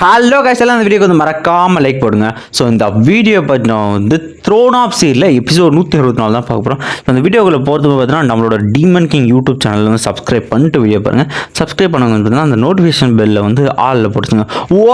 Hello guys எல்லாம் அந்த வீடியோக்கு வந்து மறக்காமல் லைக் போடுங்க. ஸோ இந்த வீடியோ பற்றின வந்து த்ரோன் ஆஃப் சீரில் எபிசோட் நூற்றி அறுபத்தி நாலு தான் பார்க்க போகிறோம் அந்த வீடியோக்குள்ள போகிறது பார்த்தீங்கன்னா நம்மளோட டீமன் கிங் யூடியூப் சேனல் வந்து சப்ஸ்கிரைப் பண்ணிட்டு வீடியோ பாருங்கள் சப்ஸ்கிரைப் பண்ணுங்க பார்த்தீங்கன்னா அந்த நோட்டிஃபிகேஷன் பெல்லில் வந்து ஆளில் போட்டுருங்க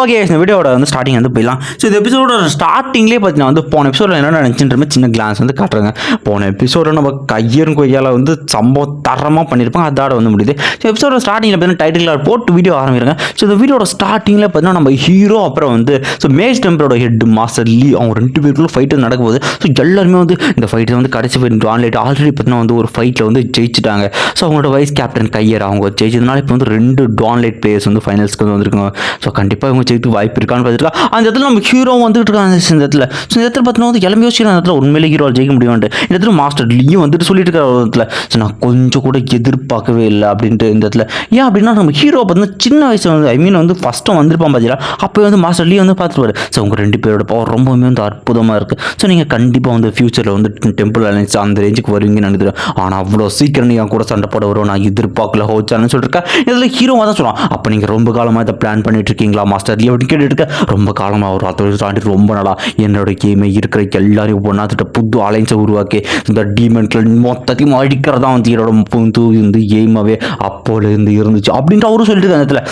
ஓகே இந்த வீடியோட வந்து ஸ்டார்டிங் வந்து போயிடலாம். ஸோ இந்த எபிசோட ஸ்டார்டிங்லேயே பார்த்தீங்கன்னா வந்து போன எபிசோட என்ன நினச்சின்ற சின்ன கிளான்ஸ் வந்து காட்டுறாங்க. போன எபிசோட நம்ம கையரும் கொய்யால வந்து சம்பவம் தரமாக பண்ணியிருப்பாங்க அதோட வந்து முடியுது. ஸோ எபிசோட ஸ்டார்டிங்கில் பார்த்தீங்கன்னா டைட்டில் போட்டு வீடியோ ஆரம்பிக்கிறாங்க. ஸோ இந்த வீடியோட ஸ்டார்டிங்கில் பார்த்தீங்கன்னா நம்ம ஹீரோ அப்புறம் வந்து ஸோ மேஜ் டெம்பரோட ஹெட் மாஸ்டர் லீ அவங்க ரெண்டு பேருக்குள்ள ஃபைட்டு நடக்கும்போது ஸோ எல்லாருமே வந்து இந்த ஃபைட்டில் வந்து கடைசி ஃபைட் டான்லைட் ஆல்ரெடி பார்த்தீங்கன்னா வந்து ஒரு ஃபைட்டில் வந்து ஜெயிச்சிட்டாங்க. ஸோ அவங்களோட வைஸ் கேப்டன் கையர் அவங்க ஜெயிச்சதுனால இப்போ வந்து ரெண்டு டான்லைட் பிளேயர்ஸ் வந்து ஃபைனல்ஸ்க்கு வந்து வந்திருக்காங்க. ஸோ கண்டிப்பாக இவங்க ஜெயித்து வாய்ப்பு இருக்கான்னு பார்த்துருக்கா அந்த இடத்துல நம்ம ஹீரோ வந்துட்டு இருக்காங்க இந்த இடத்துல. ஸோ இந்த இடத்துல பார்த்தீங்கன்னா வந்து எல்லாமே யோசிச்சு அந்த இடத்துல உண்மையிலே ஹீரோ ஜெயிக்க முடியும்ட்டு இந்த இடத்துல மாஸ்டர் லீயும் வந்துட்டு சொல்லிட்டு இருக்காரு இடத்துல. ஸோ நான் கொஞ்சம் கூட எதிர்பார்க்கவே இல்லை அப்படின்ட்டு இந்த இடத்துல. ஏன் அப்படின்னா நம்ம ஹீரோ பார்த்தீங்கன்னா சின்ன வயசு வந்து ஐ மீன் வந்து ஃபஸ்ட்டும் வந்திருப்பான் பார்த்தீங்களா அப்போ வந்து மாஸ்டர் லீ வந்து பார்த்துருவாரு. ஸோ உங்கள் ரெண்டு பேரோட பவர் ரொம்பவுமே வந்து அற்புதமாக இருக்குது ஸோ நீங்கள் கண்டிப்பாக வந்து ஃபியூச்சரில் வந்து டெம்பிள் அலைன்ஸ் அந்த ரேஞ்சுக்கு வருவீங்கன்னு நினைக்கிறேன். ஆனால் அவ்வளோ சீக்கிரம் நீங்கள் கூட சண்டை போட வரும் நான் எதிர்பார்க்கல ஹோச்சான்னு சொல்லிருக்கேன் இதில் ஹீரோவாக தான் சொல்லுவான். அப்போ நீங்கள் ரொம்ப காலமாக இதை பிளான் பண்ணிட்டு இருக்கீங்களா மாஸ்டர் அப்படின்னு கேட்டுருக்க ரொம்ப காலமாக ஒரு அத்தனை தாண்டி ரொம்ப நல்லா என்னோட கேமை இருக்கிற எல்லாரையும் ஒன்றா திட்ட புது அலைன்ஸை உருவாக்கி இந்த டீமெண்ட்கள் மொத்தத்தையும் அடிக்கிறதா வந்து என்னோட புது வந்து எய்மாவே அப்போலேருந்து இருந்துச்சு. அப்படின்ட்டு அவரும் சொல்லிட்டு இருக்காங்க இடத்துல.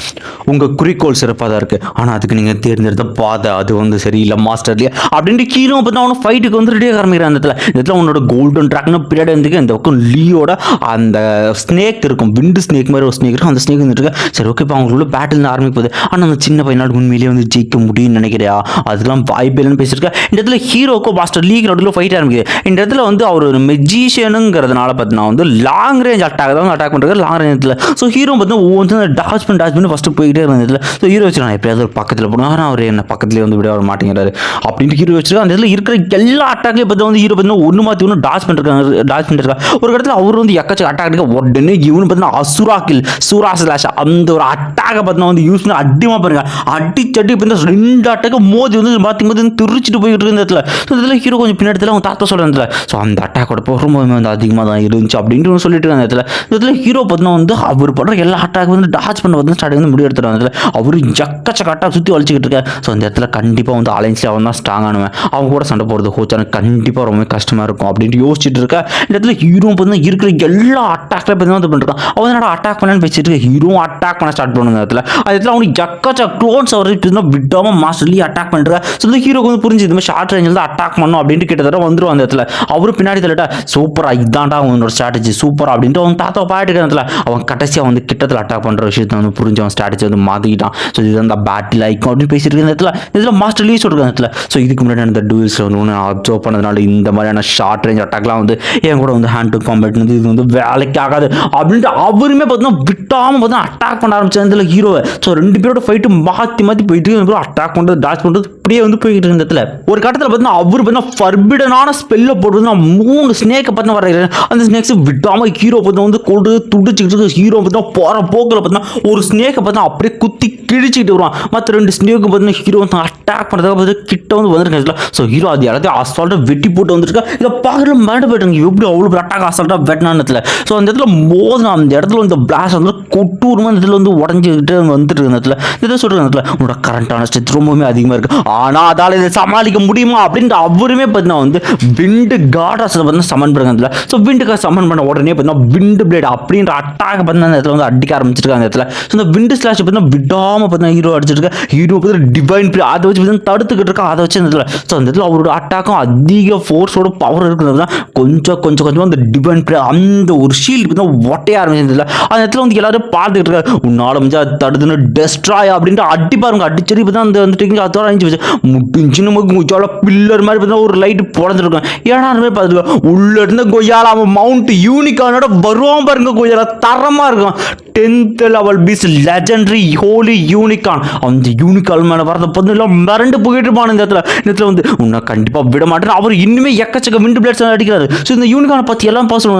உங்கள் குறிக்கோள் சிறப்பாக தான் இருக்குது ஆனால் அதுக்கு நீங்கள் தேர்ந்தெடுத்த பாதை அது வந்து சரியில்லை மாஸ்டர்லேயே அப்படின்ட்டு கீழே பார்த்தா அவனை வீட்டுக்கு வந்து ரெடியாக ஆரம்பிக்கிறான் அந்த இடத்துல. இந்த இடத்துல உன்னோட கோல்டன் ட்ராக்னு பீரியட் இருந்துக்கு இந்த பக்கம் லீயோட அந்த ஸ்னேக் இருக்கும். விண்டு ஸ்னேக் மாதிரி ஒரு ஸ்னேக் இருக்கும். அந்த ஸ்னேக் வந்துட்டு சரி ஓகே இப்போ அவங்களுக்குள்ள பேட்டில் ஆரம்பிப்பது. ஆனால் அந்த சின்ன பையனால் உண்மையிலேயே வந்து ஜெயிக்க முடியும்னு நினைக்கிறியா? அதுக்கெல்லாம் வாய்ப்பு இல்லைன்னு பேசியிருக்கேன் இந்த இடத்துல ஹீரோக்கோ மாஸ்டர் லீக் நடுவில் ஃபைட் ஆரம்பிக்குது. இந்த இடத்துல வந்து அவர் ஒரு மெஜிஷியனுங்கிறதுனால பார்த்தீங்கன்னா வந்து லாங் ரேஞ்ச் அட்டாக் தான் அட்டாக் பண்ணுறது லாங் ரேஞ்சில் ஸோ ஹீரோ பார்த்தீங்கன்னா ஒவ்வொன்றும் டாச் பண்ணி டாச் பண்ணி ஃபஸ்ட்டு போயிட்டே இருந்ததுல ஸோ ஹீரோ வச்சு நான் எப்படியாவது ஒரு பக்கத்தில் போடுவேன் ஆனால் அவர் என்ன பக்கத்துலேயே வந்து விட வர மாட்டேங்கிறாரு. அப்படின்ட்டு ஹீரோ வச்சுருக்கா அந்த இடத்துல இருக்கிற எல்லா அட்டாக்லேயும் பார்த்து வந்து ஹீரோ பார்த்தீங்கன்னா ஒன்று மாற்றி ஒன்று டாஸ் பண்ணிருக்காங்க டாஸ் பண்ணிருக்காங்க. ஒரு இடத்துல அவர் வந்து எக்கச்சக்க அட்டாக் எடுக்க உடனே இவனு பார்த்தீங்கன்னா அசுரா கில் சூரா ஸ்லாஷ் அந்த ஒரு அட்டாக்கை பார்த்தீங்கன்னா வந்து யூஸ் பண்ணி அடிமா பாருங்க. அடிச்சடி இப்போ இந்த ரெண்டு அட்டாக்கு மோதி வந்து மாற்றி மோதி திருச்சிட்டு போயிட்டு இருந்த இடத்துல. ஸோ இதில் ஹீரோ கொஞ்சம் பின்னாடி அவங்க தாத்தா சொல்கிற இடத்துல. ஸோ அந்த அட்டாக்கோட பொறுமை வந்து அதிகமாக தான் இருந்துச்சு அப்படின்ட்டு சொல்லிட்டு இருக்காங்க இடத்துல. இந்த இடத்துல ஹீரோ பார்த்தீங்கன்னா வந்து அவர் படுற எல்லா அட்டாக் வந்து டாச் பண்ண வந்து ஸ்டார்டிங் வந்து முடிவு எடுத்துறாங்க இடத்துல. அவர் ஜக்கச்ச அட்டாக் சுற்றி வலிச்சிக்கிட்டு இருக்காரு. ஸோ அந்த இடத்துல கண்டிப்பாக வந்து அலைன்ஸ்ல அவன் தான் ஸ்ட்ராங்கானவன் அவங்க கூட சண்டை போடுறது கண்டிப்பாக ரொம்ப கஷ்டமாக இருக்கும் அப்படின்ட்டு யோசிச்சுட்டு இருக்கா. இந்த இடத்துல ஹீரோ பார்த்தீங்கன்னா இருக்கிற எல்லா அட்டாக்ல பார்த்தீங்கன்னா வந்து பண்ணிருக்கான். அவன் என்னடா அட்டாக் பண்ணலான்னு பேசிட்டு இருக்க. ஹீரோ அட்டாக் பண்ண ஸ்டார்ட் பண்ணுங்க இடத்துல. அது இடத்துல அவனுக்கு ஜக்கச்ச க்ளோன்ஸ் அவர் விடாமல் மாஸ்டர்லி அட்டாக் பண்ணிருக்கா ஸோ இந்த ஹீரோக்கு வந்து புரிஞ்சு இந்த மாதிரி ஷார்ட் ரேஞ்சில் தான் அட்டாக் பண்ணும் அப்படின்ட்டு கிட்டத்தட்ட வந்துடும் அந்த இடத்துல. அவரும் பின்னாடி தள்ளிட்டா சூப்பரா இதான்டா அவனோட ஸ்ட்ராட்டஜி சூப்பராக அப்படின்ட்டு அவன் தாத்தா பாட்டு இடத்துல. அவன் கடைசியாக வந்து கிட்டத்தில் அட்டாக் பண்ணுற விஷயத்தை வந்து புரிஞ்சு அவன் ஸ்ட்ராட்டஜி வந்து மாற்றிக்கிட்டான் ஸோ இது அந்த பேட்டில் ஐக்கும் அப்படின்னு பேசிட்டு இருக்க இந்த இடத்துல. இதில் மாஸ்டர் லீவ் சொல்லிருக்க இடத்துல. ஸோ இதுக்கு முன்னாடி அந்த டூல்ஸில் வந்து ஒன்று அப்சர்வ் பண்ணதுனால இந்த மாதிரியான ஷார்ட் ரேஞ்ச் அட்டாக்லாம் வந்து என் கூட வந்து ஹேண்ட் டு காம்பேட் வந்து இது வந்து வேலைக்கு ஆகாது. அப்படின்ட்டு அவருமே பார்த்தீங்கன்னா விட்டாமல் பார்த்தீங்கன்னா அட்டாக் பண்ண ஆரம்பிச்ச இதில் ஹீரோவை ஸோ ரெண்டு பேரோட ஃபைட்டு மாற்றி மாற்றி போயிட்டு அட்டாக் பண்ணுறது டாச் பண்ணுறது இப்படியே வந்து போய்கிட்டு இருந்த இடத்துல. ஒரு கட்டத்தில் பார்த்தீங்கன்னா அவர் பார்த்தீங்கன்னா ஃபர்பிடனான ஸ்பெல்ல போட்டு மூணு ஸ்னேக்கை பார்த்தா வர்றாரு அந்த ஸ்னேக்ஸ் விடாமல் ஹீரோ பார்த்தா வந்து கொண்டு துடிச்சிக்கிட்டு இருக்கு. ஹீரோ பார்த்தா போகிற போக்கில் பார்த்தீங்கன்னா ஒரு ஸ்னேக்கை பார்த்தா அப்படியே குத்தி கிழிச்சிக்கிட்டு வருவான். மற்ற ரெண்டு ஸ்னேக்கு பார்த்தீங்கன்னா ஹீரோ வந்து அட்டாக் பண்ணுறதுக்கு பார்த்து கிட்ட வந்து வந்திருக்காங்க ஸோ ஹீரோ அது எல்லாத்தையும் அசால்ட்டாக வெட்டி போட்டு வந்துருக்கா இதை பார்க்குற மேடம் போயிட்டாங்க எப்படி அவ்வளோ அட்டாக் அசால்ட்டாக வெட்டினானத்துல ஸோ அந்த இடத்துல? மோதினா அந்த இடத்துல இந்த பிளாஸ்ட் வந்து கொட்டூரமாக இந்த இடத்துல வந்து உடஞ்சிக்கிட்டு வந்துட்டு இருக்க இடத்துல. இதை சொல்கிற இடத்துல. உன்னோட கரண்டான ஸ்ட்ரென்த் ரொம்பவுமே அதிகமாக இருக்குது ஆனால் அதால் இதை சமாளிக்க முடியுமா? அப்படின்ட்டு அவருமே பார்த்தீங்கன்னா வந்து விண்டு காடாஸ் வந்து சமன் பண்ணுங்க இடத்துல. ஸோ விண்டுக்காக சமன் பண்ண உடனே பார்த்தீங்கன்னா விண்டு பிளேட் அப்படின்ற அட்டாக் பார்த்தீங்கன்னா அந்த இடத்துல வந்து அடிக்க ஆரம்பிச்சிருக்காங்க அந்த இடத்துல. ஸோ இந்த விண்டு ஸ்லாஷ் பார்த்தீங்கன்னா விடாமல் பார்த்தீங்கன்னா ஹீரோ அடிச்சிருக்க. ஹீரோ பார்த்தீங்கன்னா டிவைன் பிளே அதை வச்சு பார்த்தீங்கன்னா தடுத்துக்கிட்டு இருக்கா அதை வச்சு அந்த இடத்துல. ஸோ அந்த இடத்துல அவரோட அட்டாக் பக்கம் அதிக ஃபோர்ஸோட பவர் இருக்கிறது தான் கொஞ்சம் கொஞ்சம் கொஞ்சம் அந்த டிபன் அந்த ஒரு ஷீல்டு தான் ஒட்டைய ஆரம்பிச்சதுல அந்த இடத்துல வந்து எல்லாரும் பார்த்துக்கிட்டு இருக்காரு உன்னால முடிஞ்சா தடுதுன்னு டெஸ்ட்ராய் அப்படின்ட்டு அடி பாருங்க அடிச்சடி இப்போ தான் அந்த வந்துட்டு அதோட அழிஞ்சு வச்சு முடிஞ்சு நமக்கு கொய்யால பில்லர் மாதிரி பார்த்தா ஒரு லைட் புடஞ்சிருக்கும் ஏன்னா அந்த உள்ளே உள்ள இருந்த கொய்யால அவன் மவுண்ட் யூனிகானோட வருவான் பாருங்க கொய்யால தரமா இருக்கும். Tenth level piece legendary holy unicorn அந்த யூனிகான் மேலே வரத பார்த்து எல்லாம் மிரண்டு போயிட்டு இருப்பான் இந்த இடத்துல. இந்த இடத்துல வந்து உன்னை கண்டிப்பாக விட மாட்டேன் அவர் இன்னுமே எக்கச்சக்க விண்டு பிளேட்ஸ் அடிக்கிறாரு. ஸோ இந்த யூனிகான் பற்றி எல்லாம் பேசணும்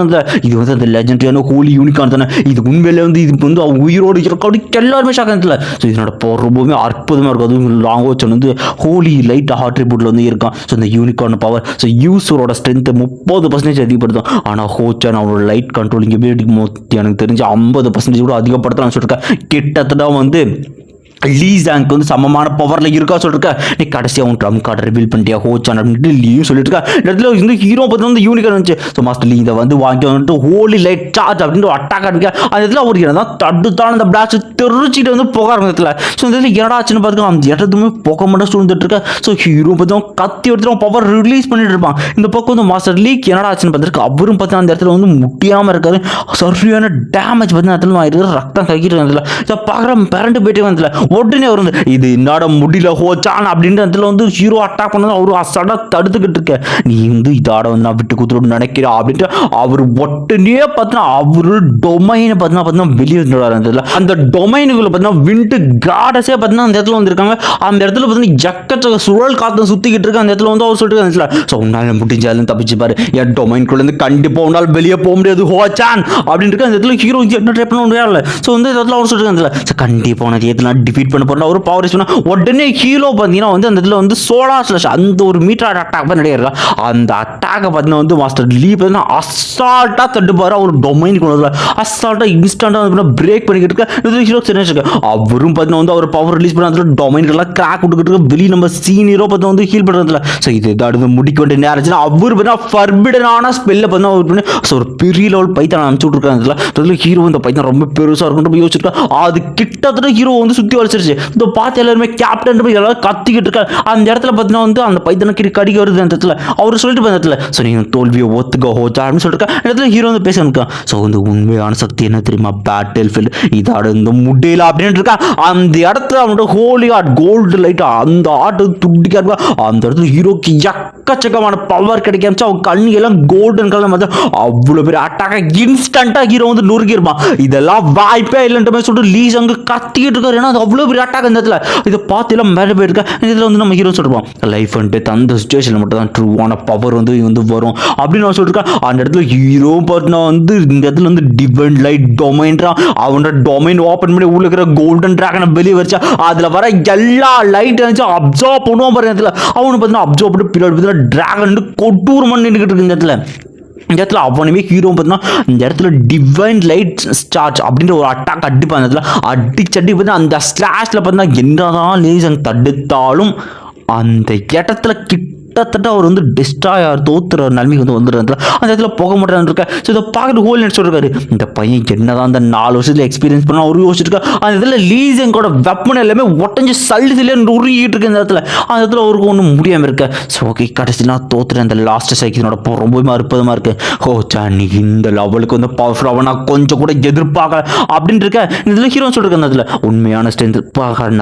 இது வந்து அந்த லெஜண்டரியான ஹோலி யூனிகான் தானே? இது உண்மையிலே வந்து இது வந்து அவங்க உயிரோடு இருக்க அப்படி எல்லாருமே ஷாக் ஸோ இதனோட பவர் ரொம்பவுமே அற்புதமாக இருக்கும். அதுவும் லாங்குவேஜ் வந்து ஹோலி லைட் ஹாட்ரிபியூட்டில் வந்து இருக்கான். ஸோ இந்த யூனிகான் பவர் ஸோ யூஸரோட ஸ்ட்ரென்த்து முப்பது பர்சன்டேஜ் அதிகப்படுத்தும். ஆனால் ஹோச்சான் அவரோட லைட் கண்ட்ரோலிங் எபிலிட்டி மொத்தி எனக்கு தெரிஞ்சு ஐம்பது பர்சன்டேஜ் கூட அதிகப்படுத்தலாம்னு சொல்லியிருக்கேன் கிட்டத்தட்ட வந்து லீசாங்க்கு வந்து சமமான பவரில் இருக்கா சொல்லிருக்கா? நீ கடைசியாக உன் ட்ரம் கார்டை ரிவீல் பண்ணிட்டியா? ஹோச்சான் அப்படின்ட்டு லீயும் சொல்லிட்டு இருக்கா இந்த இடத்துல இந்த ஹீரோ பற்றி வந்து யூனிகார் இருந்துச்சு ஸோ மாஸ்டர் லீ இதை வந்து வாங்கி வந்துட்டு ஹோலி லைட் சார்ஜ் அப்படின்ட்டு அட்டாக் அடிக்க. அந்த இடத்துல அவர் என்னதான் தான் அந்த பிளாஸ்ட் தெரிச்சிட்டு வந்து புக ஆரம்பத்தில் ஸோ இந்த இடத்துல என்னடா ஆச்சுன்னு பார்த்துக்கலாம் அந்த இடத்துமே புக மட்டும் சூழ்ந்துட்டு இருக்கா ஸோ ஹீரோ பார்த்து கத்தி எடுத்துட்டு பவர் ரிலீஸ் பண்ணிட்டு இருப்பான். இந்த பக்கம் வந்து மாஸ்டர் லீக் என்னடா ஆச்சுன்னு பார்த்துருக்கு அவரும் பார்த்து அந்த இடத்துல வந்து முட்டியாமல் இருக்காரு. சரியான டேமேஜ் பார்த்து அந்த இடத்துல இருக்கிற ரத்தம் கைக்கிட்டு வந்ததில்ல ஸோ பார்க்குற பேரண்ட் போயிட்டே வந்ததில்ல உடனே அவர் வந்து இது என்னோட முடியல ஹோச்சான் அப்படின்ற இடத்துல வந்து ஹீரோ அட்டாக் பண்ணது அவரு அசடாக தடுத்துக்கிட்டு இருக்க. நீ வந்து இதாட வந்து நான் விட்டு குத்துறோம்னு நினைக்கிறேன் அப்படின்ட்டு அவர் உடனே பார்த்தினா அவரு டொமைனை பார்த்தீங்கன்னா பார்த்தீங்கன்னா வெளியே வந்துடுவார் அந்த இடத்துல. அந்த டொமைனுக்குள்ள பார்த்தீங்கன்னா விண்டு காடஸே பார்த்தீங்கன்னா அந்த இடத்துல வந்திருக்காங்க. அந்த இடத்துல பார்த்தீங்கன்னா எக்கச்சக்க சுழல் காற்று சுற்றிக்கிட்டு இருக்க அந்த இடத்துல வந்து அவர் சொல்லிட்டு இருந்துச்சுல ஸோ உன்னால முடிஞ்சாலும் தப்பிச்சு பாரு. என் டொமைனுக்குள்ளேருந்து கண்டிப்பாக உன்னால் வெளியே போக முடியாது ஹோச்சான் அப்படின்னு இருக்கு அந்த இடத்துல ஹீரோ என்ன ட்ரை பண்ண முடியாது ஸோ வந்து இந்த இடத்துல அவர் சொல்லிட்டு இருக்காங்க கண்டிப்பாக உனக்கு எதுலாம் டிஃபீட் பண்ண போறேன் ஒரு பவர் பண்ண உடனே ஹீரோ பார்த்தீங்கன்னா வந்து அந்த இடத்துல வந்து சோலா ஸ்லாஷ் அந்த ஒரு மீட்டர் அட்டாக் பண்ணி இருக்கா அந்த அட்டாக்கை பார்த்தீங்கன்னா வந்து மாஸ்டர் லீ பார்த்தீங்கன்னா அசால்ட்டாக தட்டுப்பாரு. அவர் டொமைன் கொண்டு வரல அசால்ட்டாக இன்ஸ்டண்ட்டாக வந்து பிரேக் பண்ணிக்கிட்டு இருக்க இது ஹீரோ சின்ன அவரும் பார்த்தீங்கன்னா வந்து அவர் பவர் ரிலீஸ் பண்ண அதில் டொமைன்கெல்லாம் கிராக் விட்டுக்கிட்டு இருக்க வெளியே நம்ம சீனியரோ பார்த்து வந்து ஹீல் பண்ணுறதுல ஸோ இது அடுத்து முடிக்க வேண்டிய நேரம் ஆச்சுன்னா அவர் பார்த்தீங்கன்னா ஃபர்பிடனான ஸ்பெல்ல பார்த்தீங்கன்னா அவர் பண்ணி ஸோ ஒரு பெரிய லெவல் பைத்தான் அனுப்பிச்சு விட்ருக்காங்க அதில் ஹீரோ இந்த பைத்தான் ரொம்ப பெருசாக இருக்கும் யோசிச்சிருக்கா அது கிட்டத்தட்ட ஹீரோ வந்து சுற்றி வலிச்சிருச்சு இந்த பார்த்து எல்லாருமே கேப்டன் போய் எல்லாரும் கத்திக்கிட்டு இருக்காரு அந்த இடத்துல பார்த்தீங்கன்னா வந்து அந்த பைத்தனை கிரி கடிக்க வருது அந்த இடத்துல. அவர் சொல்லிட்டு போய் இடத்துல ஸோ நீங்கள் தோல்வியை ஒத்துக்க ஹோச்சா அப்படின்னு சொல்லிட்டு இடத்துல ஹீரோ வந்து பேச இருக்கா ஸோ வந்து உண்மையான சக்தி என்ன தெரியுமா? பேட்டில் ஃபீல்டு இதோட இந்த முடியல அப்படின்னு இருக்கா அந்த இடத்துல அவனோட ஹோலி ஆர்ட் கோல்டு லைட் அந்த ஆட்டு துடிக்கா இருக்கா அந்த இடத்துல ஹீரோக்கு எக்கச்சக்கமான பவர் கிடைக்க ஆரம்பிச்சு அவன் கண்ணு எல்லாம் கோல்டன் கலர் மாதிரி. அவ்வளோ பெரிய அட்டாக இன்ஸ்டண்ட்டாக ஹீரோ வந்து நொறுக்கிருப்பான். இதெல்லாம் வாய்ப்பே இல்லைன்ற மாதிரி சொல்லிட்டு லீஸ் அங்கே கத்திக்கிட்டு இருக்காரு. ஏன்னா அது அவ்வளோ பெரிய அட்டாக் அந்த இடத்துல. இதை பார்த்து எல்லாம் மேலே போயிருக்கா. இதில் வந்து நம்ம ஹீரோ சொல்லிருப்போம் லைஃப் வந்துட்டு அந்த சுச்சுவேஷனில் மட்டும் தான் ட்ரூவான பவர் வந்து வந்து வரும். அப்படின்னு நான் சொல்லியிருக்கேன் அந்த இடத்துல ஹீரோ பார்த்தீங்கன்னா வந்து இந்த இடத்துல வந்து டிவெண்ட் லைட் டொமைன்றான் அவனோட டொமைன் ஓப்பன் பண்ணி உள்ள இருக்கிற கோல்டன் ட்ராகனை வெளியே வச்சா அதில் வர எல்லா லைட் இருந்துச்சு அப்சர்வ் பண்ணுவான் பாருங்க இடத்துல. அவனு பார்த்தீங்கன்னா அப்சர்வ் பண்ணி பின்னாடி பார்த்தீங்கன்னா ட்ராகன் கொட்டூரமாக நின்றுக்கிட்டு இருக்கு இந்த இடத்துல. இந்த இடத்துல அவனுமே ஹீரோ பார்த்தீங்கன்னா இந்த இடத்துல டிவைன் லைட் ஸ்டார்ச் அப்படின்ற ஒரு அட்டாக் அடிப்பான் அந்த இடத்துல அடிச்சு அடி பார்த்தீங்கன்னா அந்த ஸ்லாஷில் பார்த்தீங்கன்னா என்னதான் லேசன் தடுத்தாலும் அந்த இடத்துல கிட்டத்தட்ட அவர் வந்து டிஸ்ட்ராய் ஆகிற தோத்துற நிலைமைக்கு வந்து வந்துடுறாரு. அந்த இடத்துல போக மாட்டேன்னு இருக்க. ஸோ இதை பார்க்குறது ஹோல் நெட் சொல்லிருக்காரு. இந்த பையன் என்னதான் அந்த நாலு வருஷத்துல எக்ஸ்பீரியன்ஸ் பண்ண அவரு யோசிச்சிருக்கா? அந்த இடத்துல லீசங்கோட வெப்பன் எல்லாமே ஒட்டஞ்சு சல்லுதுல உருகிட்டு இருக்கு இந்த இடத்துல. அந்த இடத்துல அவருக்கு ஒன்றும் முடியாமல் இருக்க. ஸோ ஓகே கடைசி நான் தோத்துறேன் அந்த லாஸ்ட் சைக்கிளோட போ ரொம்பவே அற்புதமாக இருக்கு. ஓ சாண்டி இந்த லெவலுக்கு வந்து பவர்ஃபுல்லாக நான் கொஞ்சம் கூட எதிர்பார்க்கல அப்படின்னு இருக்க. இந்த இதில் ஹீரோ சொல்லிருக்கேன் அந்த இடத்துல. உண்மையான ஸ்ட்ரென்த்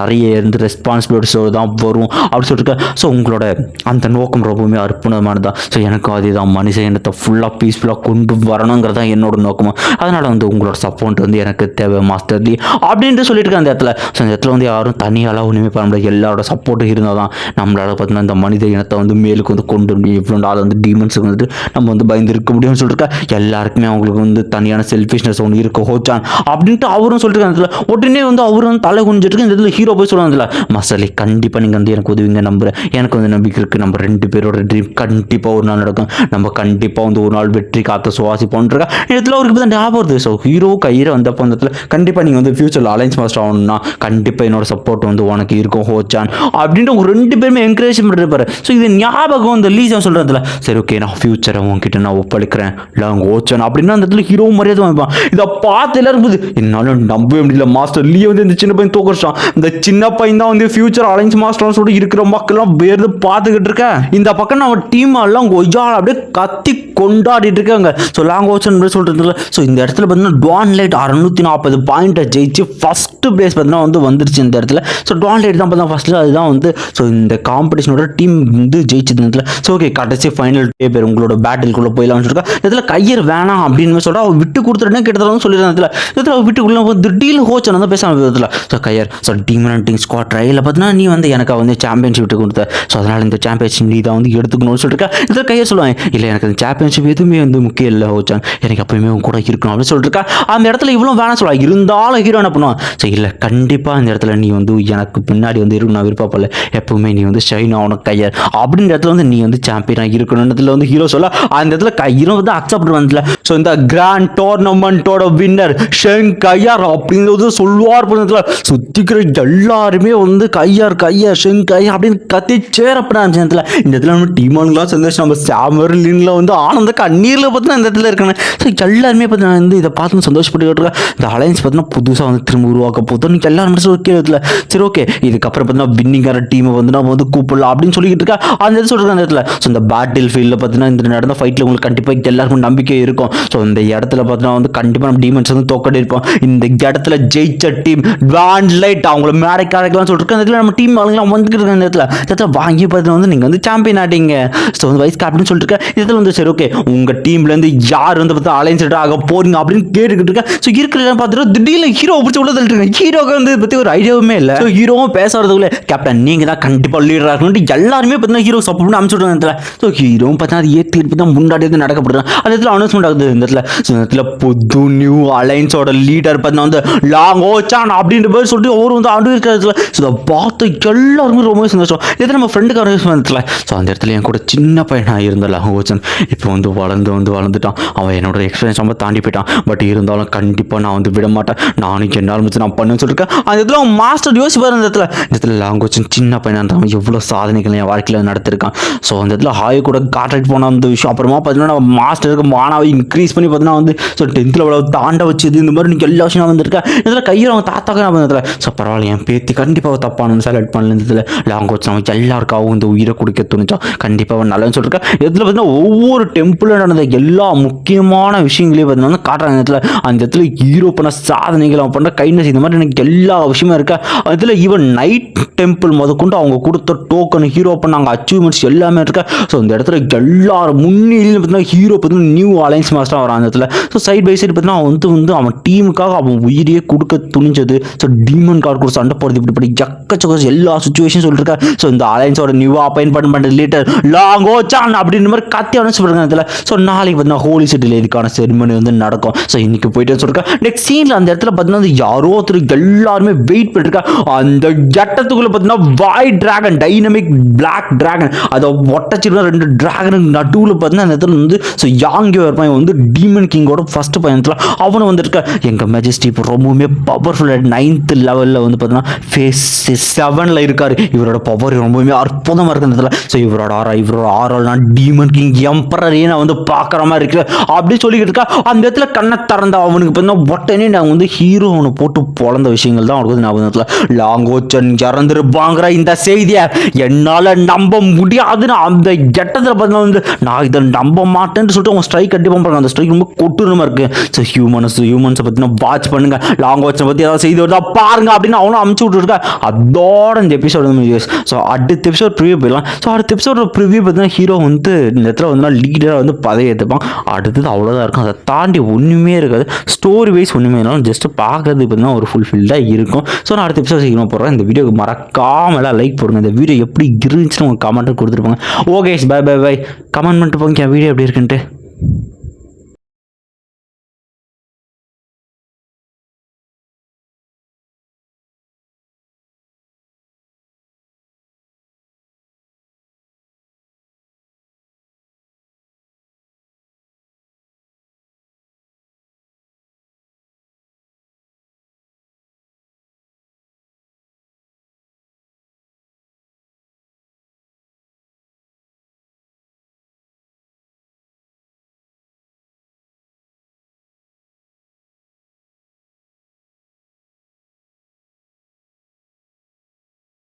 நிறைய இருந்து ரெஸ்பான்சிபிலிட்டிஸ் தான் வரும் அப்படி சொல்லிருக்கேன் ஸோ உங்களோட அந்த நோக்கம் ரொம்பவுமே அற்புதமானது. தான் ஸோ எனக்கும் அதுதான். மனித மனுஷ எண்ணத்தை ஃபுல்லாக பீஸ்ஃபுல்லாக கொண்டு வரணுங்கிறது தான் என்னோட நோக்கமாக அதனால் வந்து உங்களோட சப்போர்ட் வந்து எனக்கு தேவை மாஸ்டர்லி அப்படின்ட்டு சொல்லிட்டு அந்த இடத்துல. ஸோ அந்த இடத்துல வந்து யாரும் தனியாலாம் ஒன்றுமே பண்ண முடியாது. எல்லாரோட சப்போர்ட்டும் இருந்தால் தான் நம்மளால் பார்த்தீங்கன்னா இந்த மனித இனத்தை வந்து மேலுக்கு வந்து கொண்டு வர முடியும். இவ்வளோ நாள் வந்து டீமன்ஸுக்கு வந்துட்டு நம்ம வந்து பயந்து இருக்க முடியும்னு சொல்லிருக்கா எல்லாருக்குமே அவங்களுக்கு வந்து தனியான செல்ஃபிஷ்னஸ் ஒன்று இருக்க ஹோச்சான் அப்படின்ட்டு அவரும் சொல்லிட்டு அந்த இடத்துல. உடனே வந்து அவரும் வந்து தலை குனிஞ்சிட்டு இந்த இடத்துல ஹீரோ போய் சொல்லுவாங்க மாஸ்டர்லி கண்டிப்பாக நீங்கள் வந்து எனக்கு உதவிங்க நம்புறேன். எனக்கு வந்து நம்பிக்கை இருக்குது நம்ம ரெண்டு ரெண்டு பேரோட ட்ரீம் கண்டிப்பாக ஒரு நாள் நடக்கும். நம்ம கண்டிப்பாக வந்து ஒரு நாள் வெற்றி காத்த சுவாசிப்போன்றிருக்கா இடத்துல அவருக்கு தான் ஞாபகம் வருது. ஸோ ஹீரோ கையில் வந்தப்போ அந்த இடத்துல கண்டிப்பாக நீங்கள் வந்து ஃபியூச்சரில் அலைன்ஸ் மாஸ்டர் ஆகணும்னா கண்டிப்பாக என்னோட சப்போர்ட் வந்து உனக்கு இருக்கும் ஹோச்சான் அப்படின்ட்டு ஒரு ரெண்டு பேருமே என்கரேஜ் பண்ணிருப்பாரு ஸோ இது ஞாபகம் இந்த லீஸா சொல்கிறதுல சரி ஓகே நான் ஃபியூச்சரை உங்ககிட்ட நான் ஒப்படைக்கிறேன். இல்லை அவங்க ஹோச்சான் அப்படின்னா அந்த இடத்துல ஹீரோ மரியாதை வாங்கிப்பான் இதை பார்த்து எல்லாரும் போது என்னாலும் நம்பவே முடியல மாஸ்டர் லீ வந்து இந்த சின்ன பையன் தோக்கடிச்சான் இந்த சின்ன பையன் தான் வந்து ஃபியூச்சர் அலைன்ஸ் மாஸ்டர்னு சொல்லிட்டு இருக்கிற மக்கள்லாம் வேறு பார்த்துக்கிட்டு இருக்கேன். இந்த பக்கம் நம்ம டீம் எல்லாம் கொய்யால் அப்படியே கத்தி கொண்டாடிட்டு இருக்காங்க. ஸோ லாங் ஓச்சன் சொல்கிறதுல ஸோ இந்த இடத்துல பார்த்தீங்கன்னா டான் லைட் அறுநூத்தி நாற்பது பாயிண்ட்டை ஜெயிச்சு ஃபஸ்ட்டு பிளேஸ் பார்த்தீங்கன்னா வந்து வந்துருச்சு இந்த இடத்துல. ஸோ டான் லைட் தான் பார்த்தா ஃபஸ்ட்டு அதுதான் வந்து ஸோ இந்த காம்படிஷனோட டீம் வந்து ஜெயிச்சது இடத்துல. ஸோ ஓகே கடைசி ஃபைனல் டே பேர் உங்களோட பேட்டிலுக்குள்ளே போயிடலாம்னு சொல்லிருக்கா இதில் கையர் வேணாம் அப்படின்னு சொல்லிட்டு அவள் விட்டு கொடுத்துட்டே கிட்டத்தட்ட வந்து சொல்லிடுறாங்க இதில் விட்டுக்குள்ளே வந்து திடீர்னு ஹோச்சன் தான் பேசாமல் விதத்தில் so கையர் so team run team squad ட்ரையில் பார்த்தீங்கன்னா நீ வந்து எனக்கு வந்து சாம்பியன்ஷிப் விட்டு கொடுத்த. ஸோ அதனால் இந்த சாம்பியன்ஷிப் நீ தான் வந்து எடுத்துக்கணும்னு சொல்லிருக்கா? இதில் கையை சொல்லுவாங்க இல்லை எனக்கு அந்த சாம்பியன்ஷிப் எதுவுமே வந்து முக்கியம் இல்லை ஓச்சான் எனக்கு எப்பயுமே உன் கூட இருக்கணும் அப்படின்னு சொல்லிருக்கா. அந்த இடத்துல இவ்வளோ வேணாம் சொல்லுவா. இருந்தாலும் ஹீரோ என்ன பண்ணுவான்? சரி இல்லை கண்டிப்பாக அந்த இடத்துல நீ வந்து எனக்கு பின்னாடி வந்து இருக்கணும் நான் விருப்பப்படல. எப்பவுமே நீ வந்து ஷைன் ஆகணும் கையர் அப்படின்ற இடத்துல வந்து நீ வந்து சாம்பியனாக இருக்கணுன்றதுல வந்து ஹீரோ சொல்ல அந்த இடத்துல கையரும் வந்து அக்செப்ட் பண்ணல ஸோ இந்த கிராண்ட் டோர்னமெண்ட்டோட வின்னர் ஷெங் கையார் அப்படிங்கிறது சொல்லுவார் பண்ணதுல சுத்திக்கிற எல்லாருமே வந்து கையார் கையார் ஷெங் கையார் அப்படின்னு கத்தி சேரப்பட அந்த இடத்துல இந்த இடத்துல நம்ம டீமானுங்களாம் சந்தோஷம் நம்ம சாமர்லின்ல வந்து ஆனந்த கண்ணீரில் பார்த்தீங்கன்னா இந்த இடத்துல இருக்காங்க. ஸோ எல்லாருமே பார்த்தீங்கன்னா வந்து இதை பார்த்து சந்தோஷப்பட்டு இருக்கா இந்த அலையன்ஸ் பார்த்தீங்கன்னா புதுசாக வந்து திரும்ப உருவாக்க போதும் எல்லாரும் மனசு ஓகே இடத்துல சரி ஓகே இதுக்கப்புறம் பார்த்தீங்கன்னா வின்னிங்கான டீமை வந்து நம்ம வந்து கூப்பிடலாம் அப்படின்னு சொல்லிக்கிட்டு இருக்கா. அந்த இடத்துல சொல்லிருக்க அந்த இடத்துல. ஸோ இந்த பேட்டில் ஃபீல்டில் பார்த்தீங்கன்னா இந்த நடந்த ஃபைட்டில் உங்களுக்கு கண்டிப்பாக எல்லாருக்கும் நம்பிக்கை இருக்கும். ஸோ இந்த இடத்துல பார்த்தீங்கன்னா வந்து கண்டிப்பாக நம்ம டீமன்ஸ் வந்து தோக்கடி இருப்போம் இந்த இடத்துல ஜெயிச்ச டீம் வேண்ட் லைட் அவங்கள மேடைக்கு அழைக்கலாம் சொல்லிட்டு அந்த இடத்துல நம்ம டீம் ஆளுங்களாம் வந்துக்கிட்டு இருக்க இந்த இடத்துல. இந்த இடத்துல வாங்கி பார்த்தீங்கன்னா வந்து நீங்கள் வந்து சாம்பியன் ஆட்டிங்க. ஸோ வந்து வைஸ் கேப்டன் சொல்லிட்டு இதில் வந்து சரி ஓகே உங்கள் டீம்லேருந்து யார் வந்து பார்த்தா அலைன்ஸ் ஆக போறீங்க அப்படின்னு கேட்டுக்கிட்டு இருக்கேன் ஸோ இருக்கிறத பார்த்துட்டு திடீர்னு ஹீரோ பிடிச்சி உள்ள தள்ளிட்டு ஹீரோக்கு வந்து இதை பற்றி ஒரு ஐடியாவுமே இல்லை. ஸோ ஹீரோவும் பேசுறதுக்குள்ள கேப்டன் நீங்கள் தான் கண்டிப்பாக லீடர் ஆகணும்னு எல்லாருமே பார்த்தீங்கன்னா ஹீரோ சப்போர்ட் பண்ணி அனுப்பிச்சு விடுறாங்க ஸோ ஹீரோவும் பார்த்தீங்கன்னா அது ஏற்றிட்டு தான் முன்னாடி வந்து நடக்கப்படுறாங்க அந்த இடத்துல அனௌன்ஸ்மெண்ட் ஆகுது இந்த இடத்துல. ஸோ இந்த இடத்துல புது நியூ அலைன்ஸோட லீடர் பார்த்தீங்கன்னா வந்து லாங் ஓச்சான் அப்படின்ற பேர் சொல்லிட்டு ஒவ்வொரு வந்து ஆண்டு இருக்கிறதுல ஸோ பார்த்து எல்லாருமே ரொம்ப சந்தோஷம். இது நம்ம ஃப்ரெண்டுக்கு அரேஞ்ச்மெண்ட்ல ஸோ அந்த இடத்துல என் கூட சின்ன பையனாக இருந்த லாங் இப்போ வந்து வளர்ந்து வந்து வளர்ந்துட்டான். அவன் என்னோட எக்ஸ்பீரியன்ஸ் ரொம்ப தாண்டி போயிட்டான். பட் இருந்தாலும் கண்டிப்பாக நான் வந்து விட மாட்டேன். நானும் என்னால் முடிச்சு நான் பண்ணுன்னு சொல்லியிருக்கேன் அந்த இடத்துல அவன் மாஸ்டர் யோசிப்பார் அந்த இடத்துல. இந்த இடத்துல லாங் சின்ன பையனாக இருந்தவன் எவ்வளோ சாதனைகள் என் வாழ்க்கையில் நடத்திருக்கான். ஸோ அந்த இடத்துல ஹாய் கூட காட்டுறதுக்கு போன அந்த விஷயம். அப்புறமா பார்த்தீங்கன்னா நம்ம மாஸ்டருக்கு மானாவை இன்க்ரீஸ் பண்ணி பார்த்தீங்கன்னா வந்து ஸோ டென்த்தில் அவ்வளோ தாண்ட வச்சது இந்த மாதிரி நீங்கள் எல்லா விஷயம் வந்திருக்கேன் இதில் கையில் அவங்க தாத்தாக்க நான் வந்ததில்ல ஸோ பரவாயில்ல என் பேத்தி கண்டிப்பாக தப்பானு செலக்ட் பண்ணல இந்த இதில் லாங் வச்சு நம்ம எல்லாருக்காகவும் இந்த உயிரை கொடுக்க துணிச்சோம் கண்டிப்பாக அவன் நல்லதுன்னு சொல்லியிருக்கேன் இதில் பார்த்தீங்கன்னா ஒவ்வொரு டெம்பிளில் நடந்த எல்லா முக்கியமான விஷயங்களையும் பார்த்தீங்கன்னா காட்டுறாங்க. அந்த இடத்துல அந்த இடத்துல ஹீரோ பண்ண சாதனைகள் அவன் பண்ணுற கைண்ட்னஸ் இந்த மாதிரி எனக்கு எல்லா விஷயமும் இருக்கா? அதில் ஈவன் நைட் டெம்பிள் முதற்கொண்டு அவங்க கொடுத்த டோக்கன் ஹீரோ பண்ணாங்க. அச்சீவ்மெண்ட்ஸ் எல்லாமே இருக்கா? ஸோ இந்த இடத்துல எல்லாரும் முன்னிலையில் பார்த்தீங்கன்னா ஹீரோ பார்த்தீங்கன்னா நியூ அலைன்ஸ் மாஸ்டர் வரான் அந்த இடத்துல. ஸோ சைட் பை சைடு பார்த்தீங்கன்னா அவன் வந்து வந்து அவன் டீமுக்காக அவன் உயிரையே கொடுக்க துணிஞ்சது. ஸோ டீமன் கார்டு கூட சண்டை போகிறது இப்படி இப்படி எக்கச்சக்க எல்லா சுச்சுவேஷன் சொல்லிருக்கா. ஸோ இந்த அலைன்ஸோட நியூவாக அப்பாயின்மெண்ட் பண்ணுறது லிட்டர் லாங் ஓச்சான் அப்படின்ற மாதிரி கத்தி அனுப்பிச்சு பாருங்க ஸோ நாளைக்கு பார்த்தீங்கன்னா ஹோலி சிட்டியில் இதுக்கான செரிமனி வந்து நடக்கும். ஸோ இன்னைக்கு போயிட்டு சொல்லிருக்கேன் நெக்ஸ்ட் சீனில் அந்த இடத்துல பார்த்தீங்கன்னா வந்து யாரோ ஒருத்தர் எல்லாருமே வெயிட் பண்ணிருக்கா. அந்த இடத்துக்குள்ள பார்த்தீங்கன்னா வாய் டிராகன் டைனமிக் பிளாக் டிராகன் அதை ஒட்டச்சிருக்க ரெண்டு டிராகனுக்கு நடுவில் பார்த்தீங்கன்னா அந்த இடத்துல வந்து ஸோ யாங்கி இருப்பான். வந்து டீமன் கிங்கோட ஃபர்ஸ்ட் பயணத்தில் அவனும் வந்துருக்க. எங்கள் மெஜஸ்டி இப்போ ரொம்பவுமே பவர்ஃபுல்லாக நைன்த் லெவலில் வந்து பார்த்தீங்கன்னா ஃபேஸ் செவனில் இருக்கார். இவரோட பவர் ரொம்பவுமே அற்புதமாக இருக்கிறதுல ஸோ இவரோட ஆரா இவரோட ஆரால் நான் டீமன் கிங் எம்பரரையே நான் வந்து பார்க்குற மாதிரி இருக்கு. அப்படி சொல்லிக்கிட்டு இருக்கா. அந்த இடத்துல கண்ணை திறந்த அவனுக்கு பார்த்தீங்கன்னா உடனே நான் வந்து ஹீரோ அவனை போட்டு பிறந்த விஷயங்கள் தான் அவனுக்கு வந்து ஞாபகம் லாங்கோச்சன் இறந்துருப்பாங்கிற இந்த செய்தியை என்னால் நம்ப முடியாதுன்னு அந்த கெட்டத்தில் பார்த்தீங்கன்னா வந்து நான் இதை நம்ப மாட்டேன்னு சொல்லிட்டு அவன் ஸ்ட்ரைக் கட்டி பண்ணுறாங்க அந்த ஸ்ட்ரைக் ரொம்ப கொடூரமாக இருக்கு. ஸோ ஹியூமன்ஸ் ஹியூமன்ஸை பற்றின வாட்ச் பண்ணுங்க. லாங்கோச்சனை பற்றி ஏதாவது செய்தி வருதா பாருங்க அப்படின்னு அவனும் அமுச்சு விட்டுருக்கா அதோட இந்த எபிசோட் ஸோ அடுத்த எபிசோட் ப்ரிவியூ போயிடலாம். ஸோ அடுத்த எபிசோட ப்ரிவியூ பார்த்தீங்கன்னா ஹீரோ வந்து இந்த இடத்துல வந்து லீடராக வந்து பதவி ஏற்றுப்பான் அடுத்தது அவ்வளோதான் இருக்கும். அதை தாண்டி ஒன்றுமே இருக்காது. ஸ்டோரி வைஸ் ஒன்றுமே இருந்தாலும் ஜஸ்ட் பார்க்கறதுக்கு பார்த்தீங்கன்னா ஒரு ஃபுல்ஃபில்டாக இருக்கும். ஸோ நான் அடுத்த எபிசோட் சீக்கிரமாக போடுறேன். இந்த வீடியோக்கு மறக்காமலாம் லைக் போடுங்க. இந்த வீடியோ எப்படி இருந்துச்சுன்னு உங்கள் கமெண்ட்டு கொடுத்துருப்பாங்க okay bye bye bye comment பண்ணிட்டு போங்க. என் வீடியோ எப்படி இருக்குன்ட்டு.